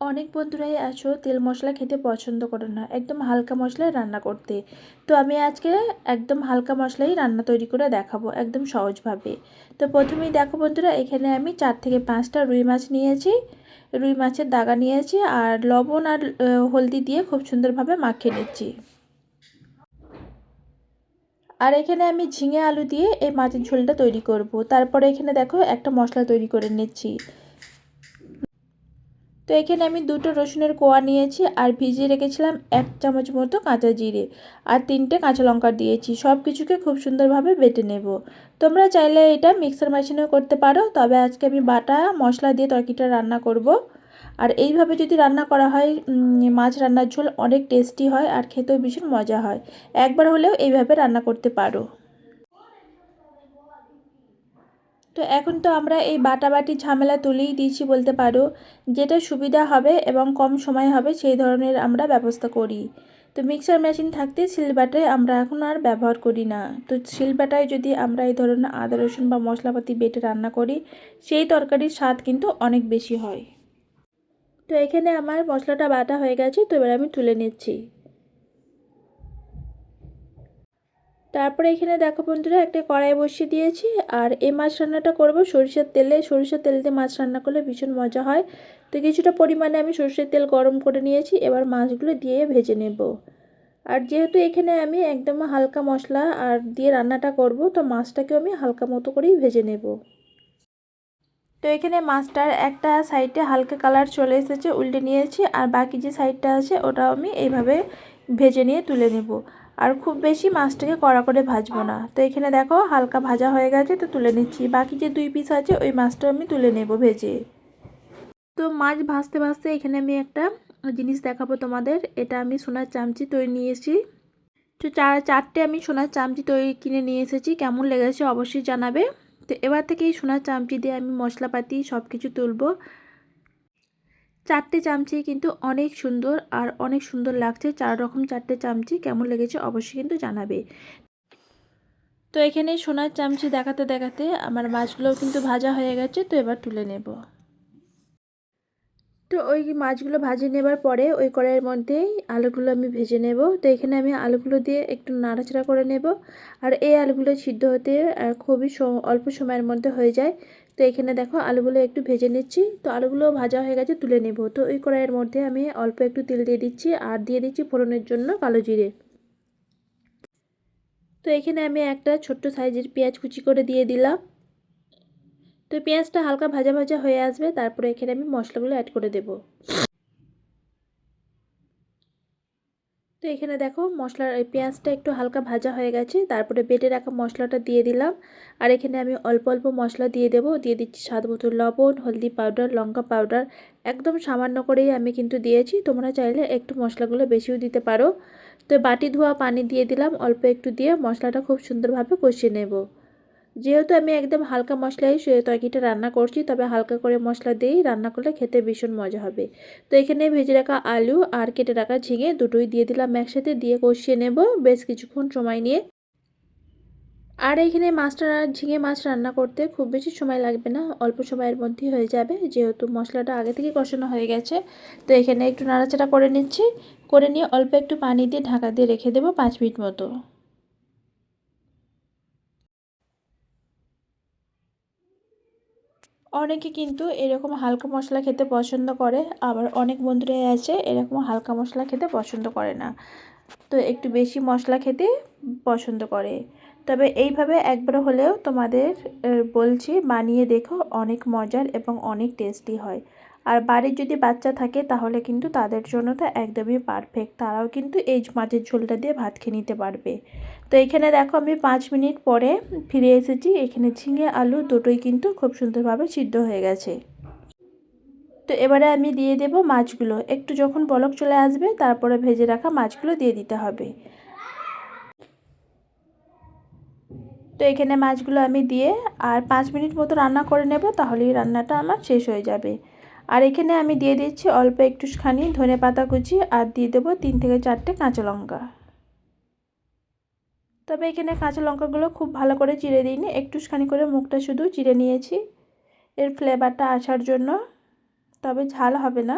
অনেক বন্ধুরাই আছো, তেল মশলা খেতে পছন্দ করো না, একদম হালকা মশলায় রান্না করতে। তো আমি আজকে একদম হালকা মশলাই রান্না তৈরি করে দেখাবো একদম সহজভাবে। তো প্রথমেই দেখো বন্ধুরা, এখানে আমি চার থেকে পাঁচটা রুই মাছ নিয়েছি। রুই মাছের দাগা নিয়েছি আর লবণ আর হলদি দিয়ে খুব সুন্দরভাবে মাখিয়ে নিচ্ছি। আর এখানে আমি ঝিঙে আলু দিয়ে এই মাছের ঝোলটা তৈরি করব। তারপরে এখানে দেখো একটা মশলা তৈরি করে নিচ্ছি। তো এখানে আমি দুটো রসুনের কোয়া নিয়েছি আর ভিজিয়ে রেখেছিলাম এক চামচ মতো কাঁচা জিরে আর তিনটে কাঁচা লঙ্কা দিয়েছি। সব কিছুকে খুব সুন্দরভাবে বেটে নেব। তোমরা চাইলে এটা মিক্সার মেশিনেও করতে পারো, তবে আজকে আমি বাটা মশলা দিয়ে তরকিটা রান্না করব। আর এইভাবে যদি রান্না করা হয় মাছ রান্নার ঝোল অনেক টেস্টি হয় আর খেতেও ভীষণ মজা হয়। একবার হলেও এইভাবে রান্না করতে পারো। তো এখন তো আমরা এই বাটাবাটি ঝামেলা তুলেই দিয়েছি বলতে পারো। যেটা সুবিধা হবে এবং কম সময় হবে সেই ধরনের আমরা ব্যবস্থা করি। তো মিক্সার মেশিন থাকতে শিলবাটায় আমরা এখন আর ব্যবহার করি না। তো শিলবাটায় যদি আমরা এই ধরনের আদা, রসুন বা মশলাপাতি বেটে রান্না করি, সেই তরকারির স্বাদ কিন্তু অনেক বেশি হয়। তো এখানে আমার মশলাটা বাটা হয়ে গেছে, তো এবার আমি তুলে নিচ্ছি। তারপরে এখানে দেখো বন্ধুরা, একটা কড়াই বসিয়ে দিয়েছি আর এই মাছ রান্নাটা করব সরিষার তেলে। সরিষার তেল দিয়ে মাছ রান্না করলে ভীষণ মজা হয়। তো কিছুটা পরিমাণে আমি সরষের তেল গরম করে নিয়েছি, এবার মাছগুলো দিয়ে ভেজে নেব। আর যেহেতু এখানে আমি একদম হালকা মশলা আর দিয়ে রান্নাটা করব, তো মাছটাকেও আমি হালকা মতো করেই ভেজে নেব। তো এখানে মাছটার একটা সাইডে হালকা কালার চলে এসেছে, উল্টে নিয়েছি। আর বাকি যে সাইডটা আছে, ওটাও আমি এইভাবে ভেজে নিয়ে তুলে নেব। আর খুব বেশি মাছটাকে কড়া করে ভাজবো না। তো এখানে দেখো হালকা ভাজা হয়ে গেছে, তো তুলে নিচ্ছি। বাকি যে দুই পিস আছে, ওই মাছটাও আমি তুলে নেব ভেজে। তো মাছ ভাজতে ভাজতে এখানে আমি একটা জিনিস দেখাবো তোমাদের। এটা আমি সোনার চামচি তৈরি নিয়েছি। তো চার চারটে আমি সোনার চামচি তৈরি কিনে নিয়ে এসেছি। কেমন লেগেছে অবশ্যই জানাবে। তো এবার থেকে এই সোনার চামচি দিয়ে আমি মশলাপাতি সব কিছু তুলবো। চারটে চামচি কিন্তু অনেক সুন্দর আর অনেক সুন্দর লাগছে। চার রকম চারটে চামচি কেমন লেগেছে অবশ্যই কিন্তু জানাবে। তো এখানে সোনার চামচি দেখাতে দেখাতে আমার মাছগুলোও কিন্তু ভাজা হয়ে গেছে, তো এবার তুলে নেব। তো ওই মাছগুলো ভাজে নেবার পরে ওই কড়াইয়ের মধ্যেই আলুগুলো আমি ভেজে নেব। তো এখানে আমি আলুগুলো দিয়ে একটু নাড়াচাড়া করে নেব। আর এই আলুগুলো সিদ্ধ হতে খুবই অল্প সময়ের মধ্যে হয়ে যায়। তো এখানে দেখো আলুগুলো একটু ভেজে নিচ্ছি। তো আলুগুলো ভাজা হয়ে গেছে, তুলে নেব। তো ওই কড়াইয়ের মধ্যে আমি অল্প একটু তেল দিয়ে দিচ্ছি আর দিয়ে দিচ্ছি ফোড়নের জন্য কালো জিরে। তো এখানে আমি একটা ছোট্ট সাইজের পেঁয়াজ কুচি করে দিয়ে দিলাম। তো পেঁয়াজটা হালকা ভাজা ভাজা হয়ে আসবে, তারপরে এখানে আমি মশলাগুলো অ্যাড করে দেব। তো এখানে দেখো মশলার পেঁয়াজটা একটু হালকা ভাজা হয়ে গেছে, তারপরে বেটে রাখা মশলাটা দিয়ে দিলাম। আর এখানে আমি অল্প অল্প মশলা দিয়ে দেবো, দিয়ে দিচ্ছি স্বাদ মতো লবণ, হলদি পাউডার, লঙ্কা পাউডার, একদম সামান্য করেই আমি কিন্তু দিয়েছি, তোমরা চাইলে একটু মশলাগুলো বেশিও দিতে পারো। তো বাটি ধোয়া পানি দিয়ে দিলাম, অল্প একটু দিয়ে মশলাটা খুব সুন্দরভাবে কষিয়ে নেব। যেহেতু আমি একদম হালকা মশলাই তরকারিটা রান্না করছি, তবে হালকা করে মশলা দিয়েই রান্না করলে খেতে ভীষণ মজা হবে। তো এখানে ভেজে রাখা আলু আর কেটে রাখা ঝিঙে দুটোই দিয়ে দিলাম একসাথে, দিয়ে কষিয়ে নেব বেশ কিছুক্ষণ সময় নিয়ে। আর এখানে মাছটা ঝিঙে মাছ রান্না করতে খুব বেশি সময় লাগবে না, অল্প সময়ের মধ্যেই হয়ে যাবে, যেহেতু মশলাটা আগে থেকে কষানো হয়ে গেছে। তো এখানে একটু নাড়াচাড়া করে নিচ্ছি, করে নিয়ে অল্প একটু পানি দিয়ে ঢাকা দিয়ে রেখে দেবো পাঁচ মিনিট মতো। অনেকে কিন্তু এরকম হালকা মশলা খেতে পছন্দ করে, আবার অনেক বন্ধুরাই আছে এরকম হালকা মশলা খেতে পছন্দ করে না। তো একটু বেশি মশলা খেতে পছন্দ করে। তবে এইভাবে একবার হলেও তোমাদের বলছি বানিয়ে দেখো, অনেক মজার এবং অনেক টেস্টি হয়। আর বাড়ির যদি বাচ্চা থাকে, তাহলে কিন্তু তাদের জন্য তো একদমই পারফেক্ট তারাও কিন্তু এই মাছের ঝোলটা দিয়ে ভাত খেয়ে নিতে পারবে। তো এখানে দেখো আমি পাঁচ মিনিট পরে ফিরে এসেছি। এখানে ঝিঙে, আলু দুটোই কিন্তু খুব সুন্দরভাবে সিদ্ধ হয়ে গেছে। তো এবারে আমি দিয়ে দেব মাছগুলো। একটু যখন বলক চলে আসবে, তারপরে ভেজে রাখা মাছগুলো দিয়ে দিতে হবে। তো এখানে মাছগুলো আমি দিয়ে আর পাঁচ মিনিট মতো রান্না করে নেব, তাহলেই রান্নাটা আমার শেষ হয়ে যাবে। আর এখানে আমি দিয়ে দিচ্ছি অল্প একটুখানি ধনে পাতা কুচি আর দিয়ে দেবো তিন থেকে চারটে কাঁচা লঙ্কা। তবে এখানে কাঁচা লঙ্কাগুলো খুব ভালো করে চিড়ে দিইনি, একটুখানি করে মুখটা শুধু চিড়ে নিয়েছি। এর ফ্লেভারটা আসার জন্য, তবে ঝাল হবে না।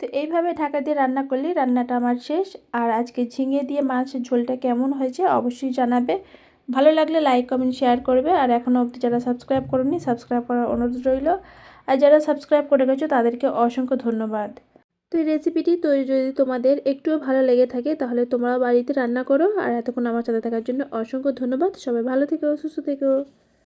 তো এইভাবে ঢাকা দিয়ে রান্না করলে রান্নাটা আমার শেষ। আর আজকে ঝিঙে দিয়ে মাছ ঝোলটা কেমন হয়েছে অবশ্যই জানাবে। ভালো লাগলে লাইক কমেন্ট শেয়ার করবে। আর এখনও অবধি যারা সাবস্ক্রাইব করেনি সাবস্ক্রাইব করার অনুরোধ রইল। আর যারা সাবস্ক্রাইব করে গেছো, তাদেরকে অসংখ্য ধন্যবাদ। তো এই রেসিপিটি তৈরি, যদি তোমাদের একটুও ভালো লেগে থাকে, তাহলে তোমরাও বাড়িতে রান্না করো। আর এতক্ষণ আমার সাথে থাকার জন্য অসংখ্য ধন্যবাদ। সবাই ভালো থেকো, সুস্থ থেকো।